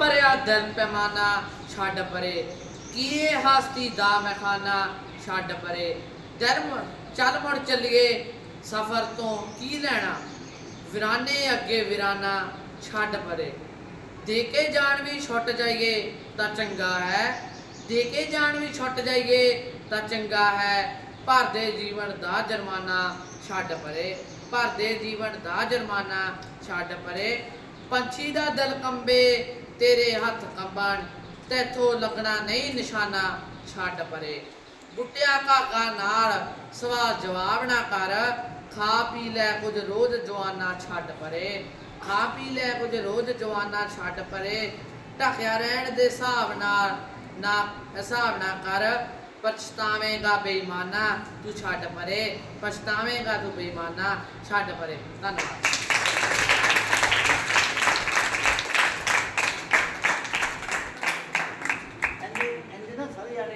ਭਰਿਆ ਦਿਲ ਪੈਮਾਨਾ ਛੱਡ ਪਰੇ। ਕੀਏ ਹਸਤੀ ਦਾ ਮਖਾਨਾ ਛੱਡ ਪਰੇ। ਜਨਮ ਚੱਲ ਮੁੜ ਚੱਲੀਏ ਸਫ਼ਰ ਤੋਂ ਕੀ ਲੈਣਾ। ਵਿਰਾਨੇ ਅੱਗੇ ਵਿਰਾਨਾ ਛੱਡ ਪਰੇ। ਦੇ ਕੇ ਜਾਣ ਵੀ ਛੁੱਟ ਜਾਈਏ ਤਾਂ ਚੰਗਾ ਹੈ। ਦੇ ਕੇ ਜਾਣ ਵੀ ਛੁੱਟ ਜਾਈਏ ਤਾਂ ਚੰਗਾ ਹੈ। ਭਰਦੇ ਜੀਵਨ ਦਾ ਜੁਰਮਾਨਾ ਛੱਡ ਪਰੇ। ਭਰ ਦੇ ਜੀਵਨ ਦਾ ਜੁਰਮਾਨਾ ਛੱਡ ਪਰੇ। ਪੰਛੀ ਦਾ ਦਿਲ ਕੰਬੇ ਤੇਰੇ ਹੱਥ ਕੰਬਣ ਤੈਥੋਂ ਲੱਗਣਾ ਨਹੀਂ ਨਿਸ਼ਾਨਾ, ਛੱਡ ਪਰੇ। ਬੁੱਟਿਆ ਕਾਗਾ ਨਾਲ ਸਵਾਲ ਜਵਾਬ ਨਾ ਕਰ, ਖਾ ਪੀ ਲੈ ਕੁਝ ਰੋਜ਼ ਜਵਾਨਾ ਛੱਡ ਪਰੇ। ਖਾ ਪੀ ਲੈ ਕੁਝ ਰੋਜ਼ ਜਵਾਨਾ ਛੱਡ ਪਰੇ। ਢਕਿਆ ਰਹਿਣ ਦੇ ਹਿਸਾਬ ਨਾਲ ਨਾ, ਹਿਸਾਬ ਨਾ ਕਰ, ਪਛਤਾਵੇਂਗਾ ਬੇਈਮਾਨਾ, ਤੂੰ ਛੱਡ ਪਰੇ। ਪਛਤਾਵੇਂਗਾ ਤੂੰ ਬੇਈਮਾਨਾ, ਛੱਡ ਪਰੇ। ਧੰਨਵਾਦ।